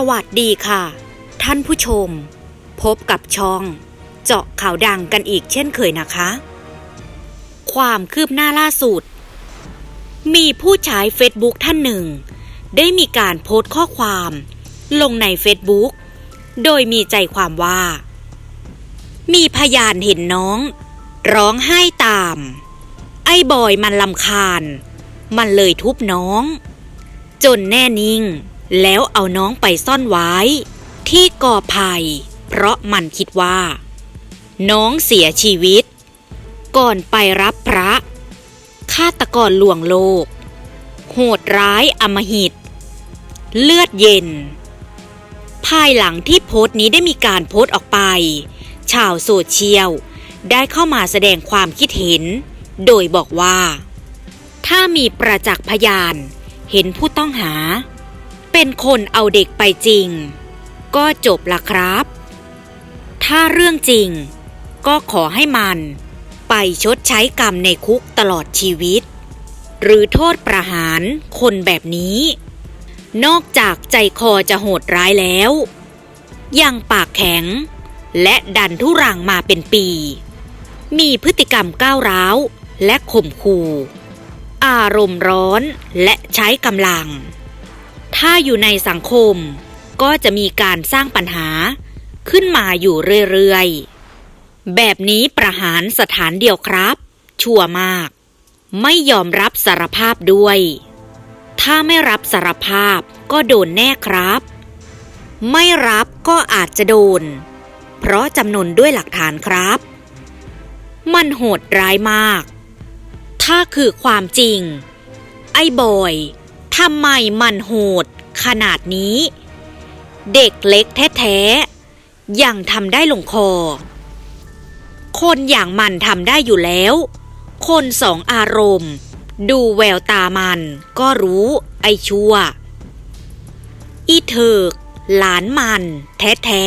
สวัสดีค่ะ ท่านผู้ชม พบกับช่อง เจาะข่าวดังกันอีกเช่นเคยนะคะ ความคืบหน้าล่าสุด มีผู้ใช้เฟซบุ๊กท่านหนึ่ง ได้มีการโพสต์ข้อความ ลงในเฟซบุ๊กโดยมีใจความว่า มีพยานเห็นน้อง ร้องไห้ตาม ไอ้บอยมันลำคาญ มันเลยทุบน้อง จนแน่นิ่ง แล้วเอาน้องไปซ่อนไว้ ที่กอไผ่เพราะมันคิดว่า น้องเสียชีวิต ก่อนไปรับพระฆาตกรลวงโลก โหดร้ายอมหิต เลือดเย็น ภายหลังที่โพสต์นี้ได้มีการโพสต์ออกไป ชาวโซเชียลได้เข้ามาแสดงความคิดเห็น โดยบอกว่า ถ้ามีประจักษ์พยาน เห็นผู้ต้องหา เป็นคนเอาเด็กไปจริง ก็จบละครับ ถ้าเรื่องจริง ก็ขอให้มัน ไปชดใช้กรรมในคุกตลอดชีวิต หรือโทษประหารคนแบบนี้ นอกจากใจคอจะโหดร้ายแล้ว ยังปากแข็ง และดันทุรังมาเป็นปี มีพฤติกรรมก้าวร้าวและข่มขู่อารมณ์ร้อนและใช้กำลัง ถ้าอยู่ในสังคม ก็จะมีการสร้างปัญหา ขึ้นมาอยู่เรื่อยๆ แบบนี้ประหารสถานเดียวครับ ชั่วมาก ไม่ยอมรับสารภาพด้วย ถ้าไม่รับสารภาพก็โดนแน่ครับ ไม่รับก็อาจจะโดน เพราะจำนวนด้วยหลักฐานครับ มันโหดร้ายมาก ถ้าคือความจริง ไอ้บอย ทำไมมันโหดขนาดนี้ เด็กเล็กแท้ๆ ยังทำได้ลงคอ คนอย่างมันทำได้อยู่แล้ว คนสองอารมณ์ ดูแววตามันก็รู้ไอชั่วอีเถิกหลานมันแท้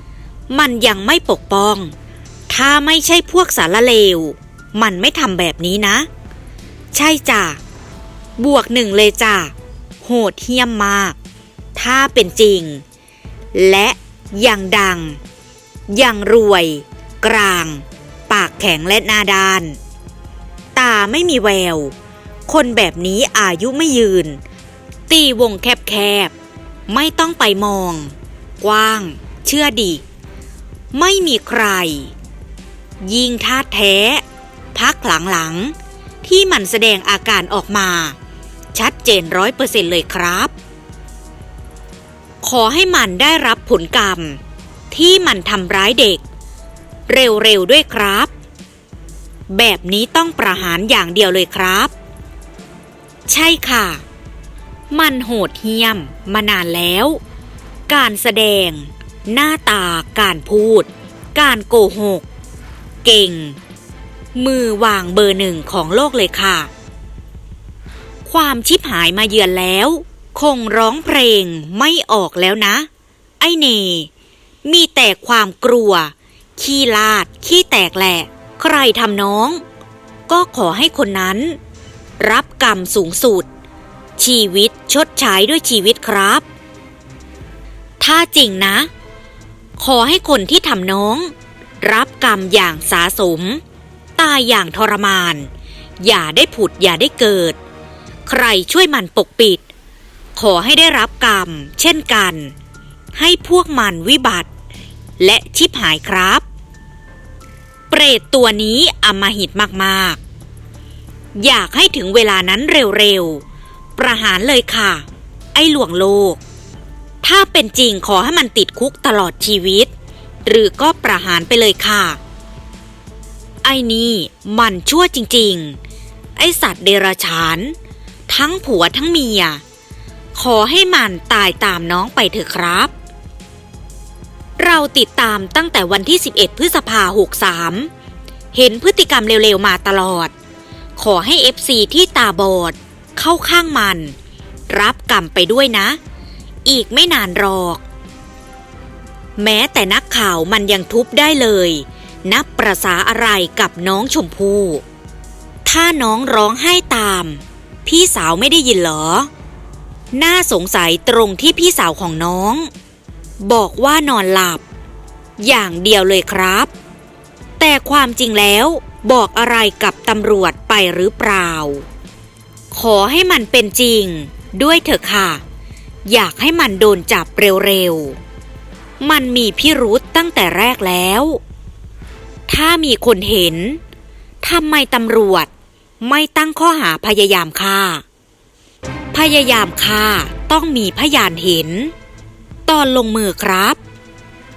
ๆ มันยังไม่ปกป้อง ถ้าไม่ใช่พวกสารเลว มันไม่ทำแบบนี้นะ ใช่จ้ะ บวกหนึ่งเลยจ้ะ โหดเหี้ยมมาก ถ้าเป็นจริง และอยังดัง อยังรวย กลาง ปากแข็งและหน้าด้าน ตาไม่มีแวว คนแบบนี้อายุไม่ยืน ตีวงแคบๆ ไม่ต้องไปมอง กว้าง เชื่อดิ ไม่มีใคร ยิงท่าแท้ พักหลังๆที่มันแสดงอาการออกมา ชัดเจนร้อยเปอร์เซ็นเลยครับ ขอให้มันได้รับผลกรรม ที่มันทำร้ายเด็ก เร็วๆด้วยครับ แบบนี้ต้องประหารอย่างเดียวเลยครับ ใช่ค่ะ มันโหดเหี้ยมมานานแล้ว การแสดง หน้าตาการพูด การโกหก เก่ง มือวางเบอร์หนึ่งของโลกเลยค่ะ ความชิบหายมาเยือนแล้ว คงร้องเพลงไม่ออกแล้วนะ ไอเน มีแต่ความกลัว ขี้ลาด ขี้แตกแหละ ใครทำน้อง ก็ขอให้คนนั้น รับกรรมสูงสุด ชีวิตชดใช้ด้วยชีวิตครับ ถ้าจริงนะ ขอให้คนที่ทำน้อง รับกรรมอย่างสาสม ตายอย่างทรมาน อย่าได้ผุดอย่าได้เกิด ใครช่วยมันปกปิด ขอให้ได้รับกรรม เช่นกัน ให้พวกมันวิบัติ และชิบหายครับ เปรตตัวนี้อำมหิตมากๆ อยากให้ถึงเวลานั้นเร็วๆ ประหารเลยค่ะ ไอ้หลวงโลก ถ้าเป็นจริงขอให้มันติดคุกตลอดชีวิต หรือก็ประหารไปเลยค่ะ ไอ้นี่มันชั่วจริงๆ ไอ้สัตว์เดรัจฉาน ทั้งผัวทั้งเมีย ขอให้มันตายตามน้องไปเถอะครับ เราติดตามตั้งแต่วันที่ 11 พฤษภาหกสามเห็นพฤติกรรมเร็วๆมาตลอด ขอให้ FC ที่ตาบอด เข้าข้างมัน รับกรรมไปด้วยนะ อีกไม่นานหรอก แม้แต่นักข่าวมันยังทุบได้เลย นับประษาอะไรกับน้องชมพู่ถ้าน้องร้องไห้ตาม พี่สาวไม่ได้ยินเหรอ น่าสงสัยตรงที่พี่สาวของน้อง บอกว่านอนหลับ อย่างเดียวเลยครับ แต่ความจริงแล้วบอกอะไรกับตำรวจไปหรือเปล่า ขอให้มันเป็นจริง ด้วยเถอะค่ะ อยากให้มันโดนจับเร็วๆ มันมีพิรุษตั้งแต่แรกแล้ว ถ้ามีคนเห็นทำไมตำรวจ ไม่ตั้งข้อหาพยายามฆ่า พยายามฆ่าต้องมีพยานเห็น ตอนลงมือครับ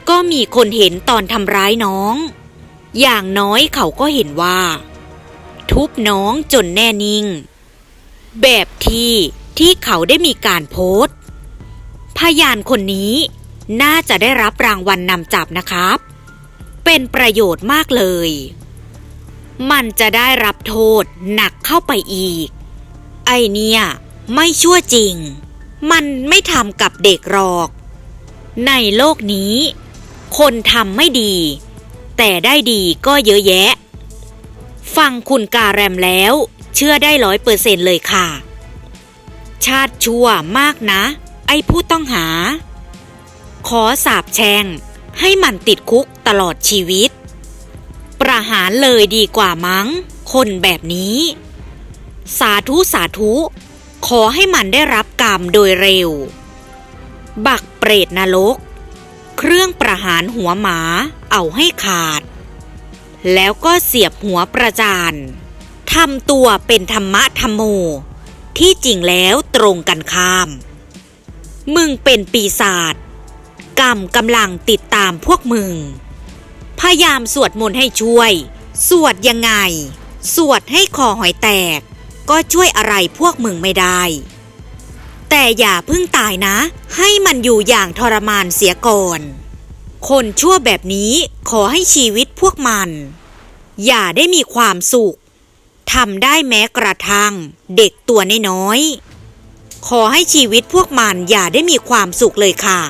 ก็มีคนเห็นตอนทำร้ายน้อง อย่างน้อยเขาก็เห็นว่า ทุบน้องจนแน่นิ่ง แบบที่ที่เขาได้มีการโพสต์ พยานคนนี้น่าจะได้รับรางวัลนนำจับนะครับ เป็นประโยชน์มากเลย มันจะได้รับโทษหนักเข้าไปอีก ไอเนี่ย ไม่ชั่วจริง มันไม่ทำกับเด็กหรอก ในโลกนี้ คนทำไม่ดี แต่ได้ดีก็เยอะแยะ ฟังคุณการแรมแล้ว เชื่อได้ร้อยเปอร์เซ็นเลยค่ะ ชาติชั่วมากนะ ไอผู้ต้องหา ขอสาบแช่งให้มันติดคุกตลอดชีวิต ประหารเลยดีกว่ามั้ง คนแบบนี้ สาธุสาธุ ขอให้มันได้รับกรรมโดยเร็ว บักเปรตนรก เครื่องประหารหัวหมาเอาให้ขาด แล้วก็เสียบหัวประจานทำตัวเป็นธรรมะธรรมโม ที่จริงแล้วตรงกันข้าม มึงเป็นปีศาจกรรมกำลังติดตามพวกมึง พยายามสวดมนต์ให้ช่วย สวดยังไง สวดให้คอหอยแตก ก็ช่วยอะไรพวกมึงไม่ได้ แต่อย่าเพิ่งตายนะ ให้มันอยู่อย่างทรมานเสียก่อน คนชั่วแบบนี้ขอให้ชีวิตพวกมัน อย่าได้มีความสุขทำได้แม้กระทั่งเด็กตัวน้อยๆขอให้ชีวิตพวกมันอย่าได้มีความสุขเลยค่ะ